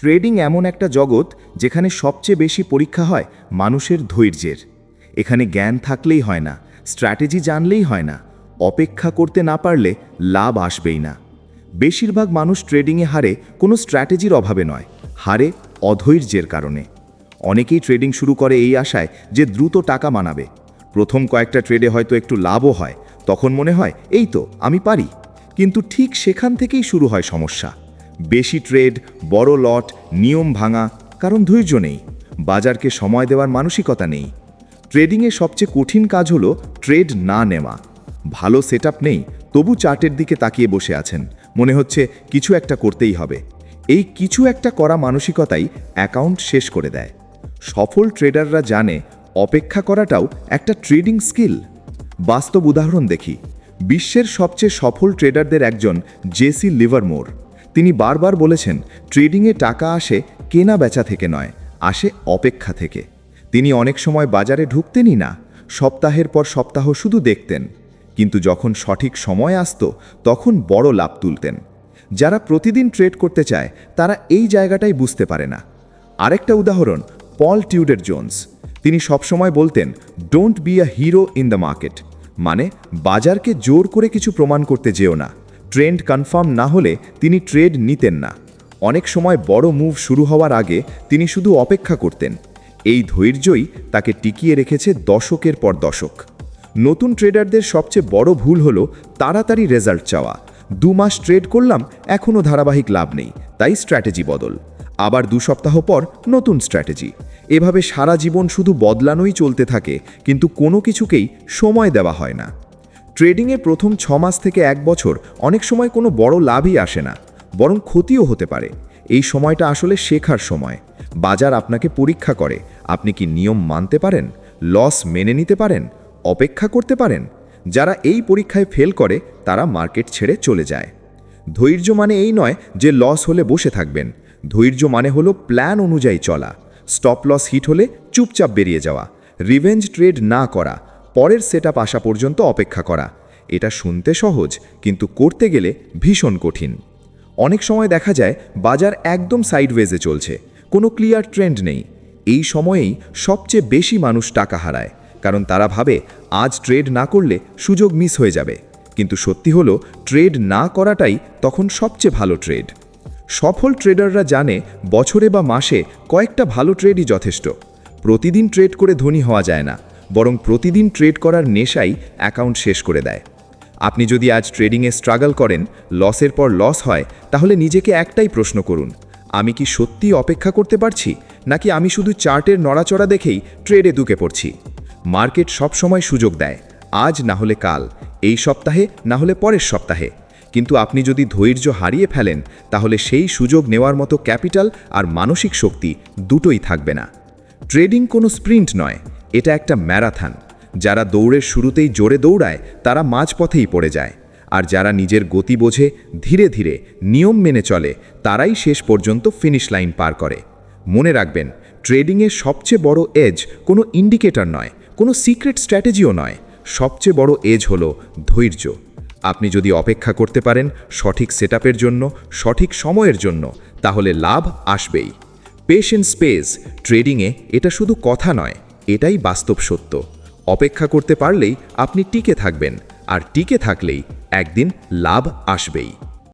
Trading এমন একটা জগৎ যেখানে সবচেয়ে বেশি পরীক্ষা হয় মানুষের ধৈর্যের। এখানে জ্ঞান থাকলেই হয় না, স্ট্র্যাটেজি জানলেই হয় না, অপেক্ষা করতে না পারলে লাভ আসবেই না। বেশিরভাগ মানুষ ট্রেডিংয়ে হারে কোনো স্ট্র্যাটেজির অভাবে নয়, হারে অধৈর্যের কারণে। অনেকেই ট্রেডিং শুরু করে এই আশায় যে দ্রুত টাকা মানাবে। প্রথম কয়েকটা ট্রেডে হয়তো একটু লাভও হয়, তখন মনে হয়, এই তো, আমি পারি। কিন্তু ঠিক সেখান থেকেই শুরু হয় সমস্যা। বেশি ট্রেড, বড় লট, নিয়ম ভাঙা, কারণ ধৈর্য নেই। বাজারকে সময় দেওয়ার মানসিকতা নেই। ট্রেডিংয়ে সবচেয়ে কঠিন কাজ হলো ট্রেড না নেওয়া। ভালো সেটআপ নেই, তবু চার্টের দিকে তাকিয়ে বসে আছেন। মনে হচ্ছে কিছু একটা করতেই হবে। এই কিছু একটা করা মানসিকতাই অ্যাকাউন্ট শেষ করে দেয়। সফল ট্রেডাররা জানে অপেক্ষা করাটাও একটা ট্রেডিং স্কিল। বাস্তব উদাহরণ দেখি। বিশ্বের সবচেয়ে সফল ট্রেডারদের একজন জেসি লিভারমোর। তিনি বারবার বলেছেন, ট্রেডিংয়ে টাকা আসে কেনা বেচা থেকে নয়, আসে অপেক্ষা থেকে। তিনি অনেক সময় বাজারে ঢুকতেনই না, সপ্তাহের পর সপ্তাহ শুধু দেখতেন। কিন্তু যখন সঠিক সময় আসত, তখন বড় লাভ তুলতেন। যারা প্রতিদিন ট্রেড করতে চায়, তারা এই জায়গাটাই বুঝতে পারে না। আরেকটা উদাহরণ, পল টিউডের জোন্স। তিনি সবসময় বলতেন don't be a hero in the market মানে বাজারকে জোর করে কিছু প্রমাণ করতে যেও না। ট্রেন্ড কনফার্ম না হলে তিনি ট্রেড নিতেন না। অনেক সময় বড় মুভ শুরু হওয়ার আগে তিনি শুধু অপেক্ষা করতেন। এই ধৈর্যই তাকে টিকিয়ে রেখেছে দশকের পর দশক। নতুন ট্রেডারদের সবচেয়ে বড় ভুল হলো তাড়াতাড়ি রেজাল্ট চাওয়া। দু মাস ট্রেড করলাম এখনও ধারাবাহিক লাভ নেই, তাই স্ট্র্যাটেজি বদল। আবার দু সপ্তাহ পর নতুন স্ট্র্যাটেজি। এভাবে সারা জীবন শুধু বদলানোই চলতে থাকে, কিন্তু কোনো কিছুকেই সময় দেওয়া হয় না। ট্রেডিংয়ে প্রথম ছ মাস থেকে এক বছর অনেক সময় কোনো বড় লাভই আসে না, বরং ক্ষতিও হতে পারে। এই সময়টা আসলে শেখার সময়। বাজার আপনাকে পরীক্ষা করে, আপনি কি নিয়ম মানতে পারেন, লস মেনে নিতে পারেন, অপেক্ষা করতে পারেন? যারা এই পরীক্ষায় ফেল করে, তারা মার্কেট ছেড়ে চলে যায়। ধৈর্য মানে এই নয় যে লস হলে বসে থাকবেন। ধৈর্য মানে হলো প্ল্যান অনুযায়ী চলা। স্টপ লস হিট হলে চুপচাপ বেরিয়ে যাওয়া। রিভেঞ্জ ট্রেড না করা। পরের সেট আসা পর্যন্ত অপেক্ষা করা। এটা শুনতে সহজ, কিন্তু করতে গেলে ভীষণ কঠিন। অনেক সময় দেখা যায়, বাজার একদম সাইডওয়েজে চলছে। কোনো ক্লিয়ার ট্রেন্ড নেই। এই সময়েই সবচেয়ে বেশি মানুষ টাকা হারায়। কারণ তারা ভাবে, আজ ট্রেড না করলে সুযোগ মিস হয়ে যাবে। কিন্তু সত্যি হলো ট্রেড না করাটাই তখন সবচেয়ে ভালো ট্রেড সফল ট্রেডাররা জানে, বছরে বা মাসে কয়েকটা ভালো ট্রেডই যথেষ্ট। প্রতিদিন ট্রেড করে ধনী হওয়া যায় না। বরং প্রতিদিন ট্রেড করার নেশাই অ্যাকাউন্ট শেষ করে দেয়। আপনি যদি আজ ট্রেডিংয়ে স্ট্রাগল করেন, লসের পর লস হয়, তাহলে নিজেকে একটাই প্রশ্ন করুন, আমি কি সত্যি অপেক্ষা করতে পারছি, নাকি আমি শুধু চার্টের নড়াচড়া দেখেই ট্রেডে ঢুকে পড়ছি? মার্কেট সবসময় সুযোগ দেয়, আজ না হলে কাল, এই সপ্তাহে না হলে পরের সপ্তাহে। কিন্তু আপনি যদি ধৈর্য হারিয়ে ফেলেন, তাহলে সেই সুযোগ নেওয়ার মতো ক্যাপিটাল আর মানসিক শক্তি দুটোই থাকবে না। ট্রেডিং কোনো স্প্রিন্ট নয় এটা একটা ম্যারাথন। যারা দৌড়ের শুরুতেই জোরে দৌড়ায়, তারা মাঝপথেই পড়ে যায়। আর যারা নিজের গতি বোঝে, ধীরে ধীরে নিয়ম মেনে চলে, তারাই শেষ পর্যন্ত ফিনিশ লাইন পার করে। মনে রাখবেন, ট্রেডিংয়ের সবচেয়ে বড় এজ কোনো ইন্ডিকেটর নয়, কোনো সিক্রেট স্ট্র্যাটেজিও নয়। সবচেয়ে বড় এজ হলো ধৈর্য। আপনি যদি অপেক্ষা করতে পারেন সঠিক সেটআপের জন্য, সঠিক সময়ের জন্য, তাহলে লাভ আসবেই। পেশেন্স স্পেস ট্রেডিংয়ে এটা শুধু কথা নয়। এটাই বাস্তব সত্য। অপেক্ষা করতে পারলেই আপনি টিকে থাকবেন, আর টিকে থাকলেই একদিন লাভ আসবেই।